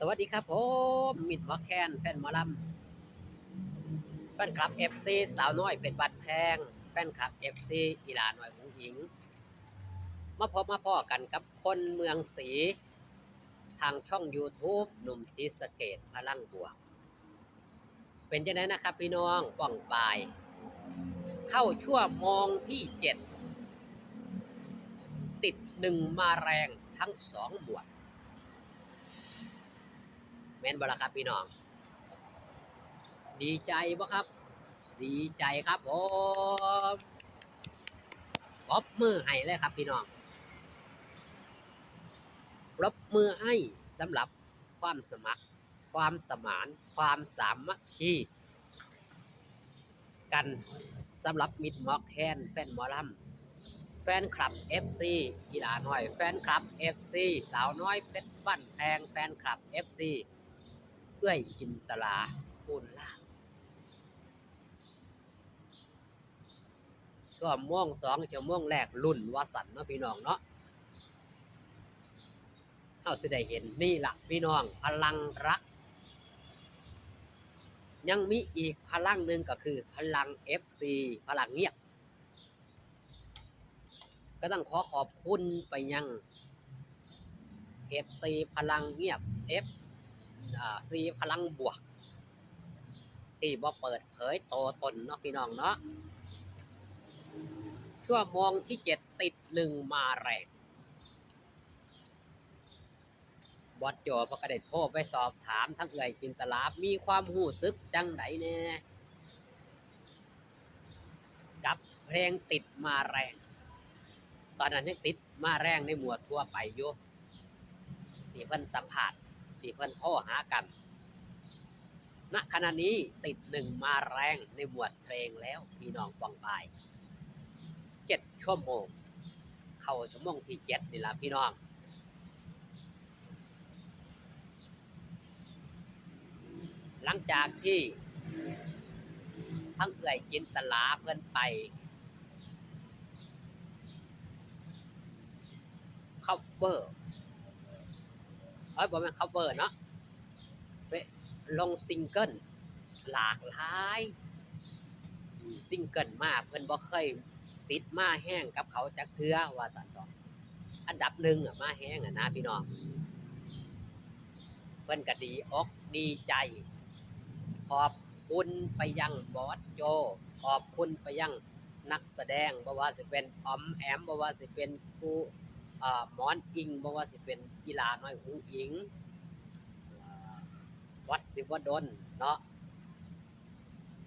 สวัสดีครับผมมิดมอแคนแฟนมอลำแฟนคลับเอฟซีสาวน้อยเป็นบัดแพง แฟนคลับเอฟซีอีลาน้อยหงหญิง มาพบมาพ่อกันกับคนเมืองศรีทางช่อง YouTube หนุ่มศรีสเกดพลังบวก เป็นยังไงนะครับพี่น้องป้องปาย เข้าชั่วโมงที่เจ็ดติดหนึ่งมาแรงทั้งสองหมวด ม่นบ่ล่ะครับพี่น้อง ดีใจบ่ครับ ดีใจครับผมปบมือให้เลยครับพี่น้องปรบมือให้สำหรับความสมัคร ความสมาน ความสามัคคีกันสำหรับมิดมอกแคนแฟนหมอลำแฟนคลับ FC กีฬาน้อย แฟนคลับ FC สาวน้อยเพชรบ้านแพงแฟนคลับ FC เอื้อยจินตลาปูนลาบก็ม่วงสองจะม่วงแรกรุ่นวสันเนาะพี่น้องเนาะเราสิได้เห็นนี่ละพี่น้องพลังรัก ยังมีอีกพลังหนึ่งก็คือพลัง FC พลังเงียบ ก็ต้องขอขอบคุณไปยัง FC พลังเงียบ F อ่า ซีพลังบวก ที่บ่เปิดเผยโตตนเนาะพี่น้องเนาะชั่วโมงที่เจ็ดติดหนึ่งมาแรงบอดโจพก็ได้โทรไปสอบถามทั้งเอ่ยจินตลาบมีความหูซึกจังไดแน่กับเพลงติดมาแรง ตอนนั้นยังติดมาแรงในหมวดทั่วไปอยู่ที่เพิ่นสัมผัส ที่เพิ่นโทรหากัน ณขณะนี้ติดหนึ่งมาแรงในหมวดเพลงแล้วพี่น้องฟังไปเจ็ดชั่วโมง เข้าชั่วโมงที่เจ็ดนี่ละพี่น้องหลังจากที่ทั้งเอื่อยกินตลาเพื่อนไปคัฟ เอ้ยบอกมัน cover เนาะไปลงซิงเกิลหลากหลายซิงเกิลมาเพิ่นบ่เคยติดมาแห้งกับเขาจักเทือว่าสันตออันดับหนึ่งอะมาแห้งอะนะพี่น้องเพิ่นก็ดีอกดีใจ ขอบคุณไปยังบอสโจ ขอบคุณไปยังนักแสดงบ่ว่าสิเป็นออมแอมบ่ว่าสิเป็นครู หมอนอิงบ่ว่าสิเป็นกีฬาน้อยหูอิง วัดศิวดลเนาะ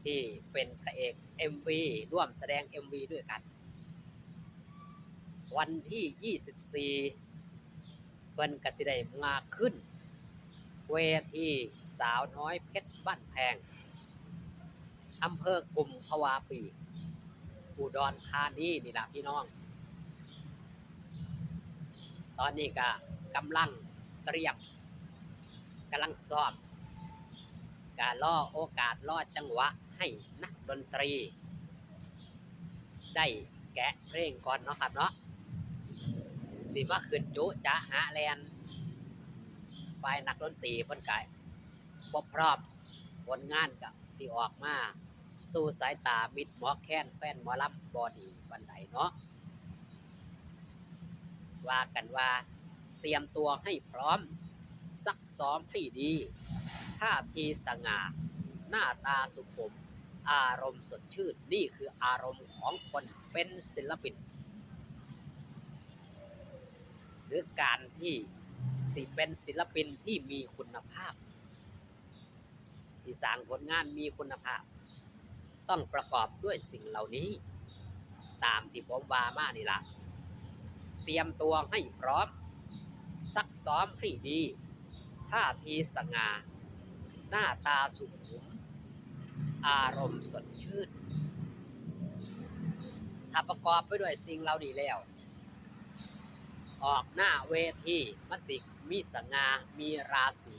ที่เป็นพระเอก MV ร่วมแสดง MV ด้วยกัน วันที่ 24เพิ่นกสิได้มาขึ้น เวทีสาวน้อยเพชรบ้านแพงอำเภอกลุ่มภาวาปี อุดรธานีนี่ละพี่น้อง ตอนนี้ก็กำลังเตรียมกำลังซ้อมการล่อโอกาสล่อจังหวะให้นักดนตรี ได้แกะเพลงก่อนเนาะครับเนาะสิมาขึ้นจุจะหาแลนฝ่ายนักดนตรีเพิ่นกายบพร้อมผลงานกับสิออกมา สู่สายตามิดหมอแค้นแฟนหมอลำบอดีบันไดเนาะ ว่ากันว่า เตรียมตัวให้พร้อม ซักซ้อมให้ดีท่าทีสง่า หน้าตาสุขุม อารมณ์สดชื่น นี่คืออารมณ์ของคนเป็นศิลปิน หรือการที่สิเป็นศิลปินที่มีคุณภาพที่สร้างผลงานมีคุณภาพ ต้องประกอบด้วยสิ่งเหล่านี้ ตามที่ผมว่ามานี่ล่ะ ตรียมตัวให้พร้อม ซักซ้อมให้ดีท่าทีสง่า หน้าตาสุขุม อารมณ์สดชื่น ถ้าประกอบไปด้วยสิ่งเหล่านี้แล้ว ออกหน้าเวทีมันสิมีสง่ามีราศี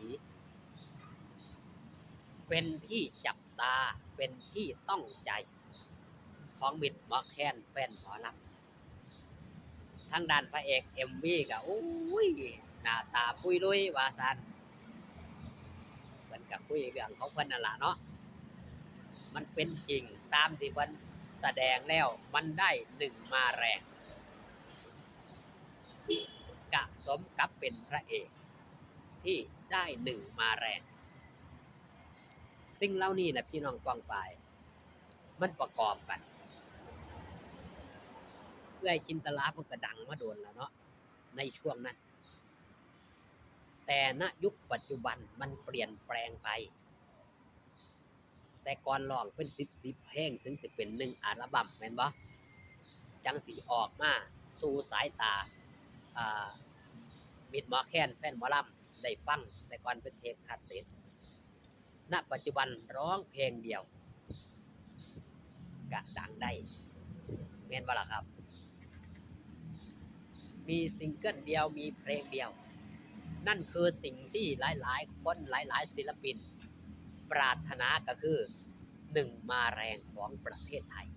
เป็นที่จับตาเป็นที่ต้องใจ ของมิดหมอแคนแฟนหมอลำ ทางด้านพระเอกเอ็มวีก็อุ้ยหน้าตาปุยลุยว่าสันก็คุยเรื่องของเพิ่นนั่นละเนาะมันเป็นจริงตามที่เพิ่นแสดงแล้วมันได้หนึ่งมาแรงกะสมกับเป็นพระเอกที่ได้หนึ่งมาแรง สิ่งเล่านี้นะพี่น้องกวางปมันประกอบกัน เพื่อให้จินตลาเพิ่นก็ดังมาโดนแล้วเนาะในช่วงนั้น แต่ณยุคปัจจุบันมันเปลี่ยนแปลงไป แต่ก่อนร้องเป็นสิบสิบเพลงถึงจะเป็นหนึ่งอัลบั้มแม่นบ่จังสีออกมาสู่สายตาอ่ามิดหมอแค้นแฟนหมอลำได้ฟังแต่ก่อนเป็นเทปคาสเซ็ตณปัจจุบันร้องเพลงเดียวกะดังได้แม่นบ่ล่ะครับ มีซิงเกิลเดียวมีเพลงเดียว นั่นคือสิ่งที่หลาย ๆ คนหลาย ๆ ศิลปิน ปรารถนาก็คือหนึ่งมาแรงของประเทศไทย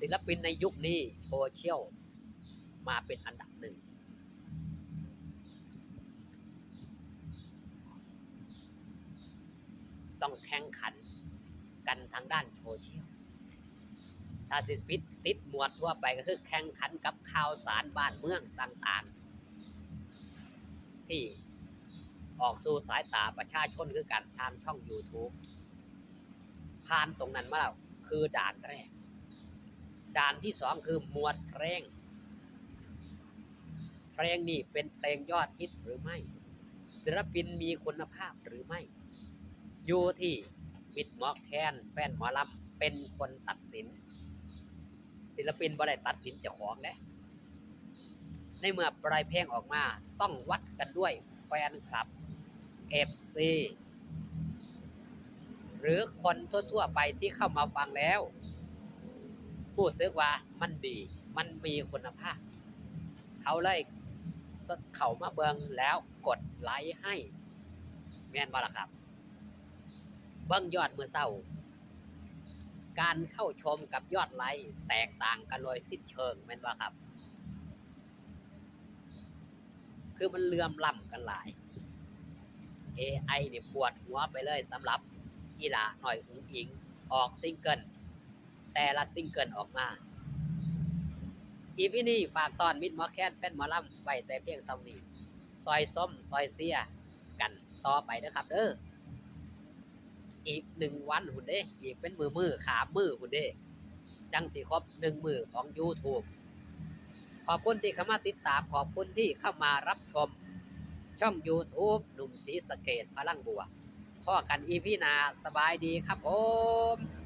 ศิลปินในยุคนี้โซเชียลมาเป็นอันดับหนึ่งต้องแข่งขันกันทางด้านโซเชียล ถ้าสิปิดติดหมวดทั่วไปก็คือแข่งขันกับข่าวสารบ้านเมืองต่างๆ ที่ออกสู่สายตาประชาชนคือการทางช่อง YouTube ผ่านตรงนั้นมาแล้วคือด่านแรก ด่านที่สองคือหมวดเพลงเพลงนี่เป็นเพลงยอดฮิตหรือไม่ ศิลปินมีคุณภาพหรือไม่ อยู่ที่มิดมอกแคนแฟนหมอลำเป็นคนตัดสิน ศิลปินบ่ได้ตัดสินเจ้าของนะในเมื่อปลายเพลงออกมาต้องวัดกันด้วยแฟนคลับ FC หรือคนทั่วๆไปที่เข้ามาฟังแล้วผู้สึกว่ามันดี มันมีคุณภาพ เขาเลยเขามาเบิงแล้วกดไลค์ให้ แม่นบ่ล่ะครับ เบิ้งยอดมือเศร้า การเข้าชมกับยอดไลค์แตกต่างกันโดยสิ้นเชิงแม่นบ่าครับ คือมันเลื่อมล้ำกันหลาย AI เนี่ยปวดหัวไปเลยสำหรับอีหลาหน่อยอุ๋งอิง ออกซิงเกิลแต่ละซิงเกิลออกมา อีพี่นี่ฝากตอนมิดมอแคนแฟนมอลำไว้แต่เพียงเท่านี้ซอยส้มซอยเสียกันต่อไปนะครับเด้อ อีกหนึ่งวันหุ่นเด้อีกเป็นมือมือขามือหุ่นเด้จังสีครบหนึ่งมือของ YouTube ขอบคุณที่เข้ามาติดตามขอบคุณที่เข้ามารับชม ช่อง YouTube หนุ่มสีสะเกตพลังบัวพ่อกันอีพี่นาสบายดีครับผม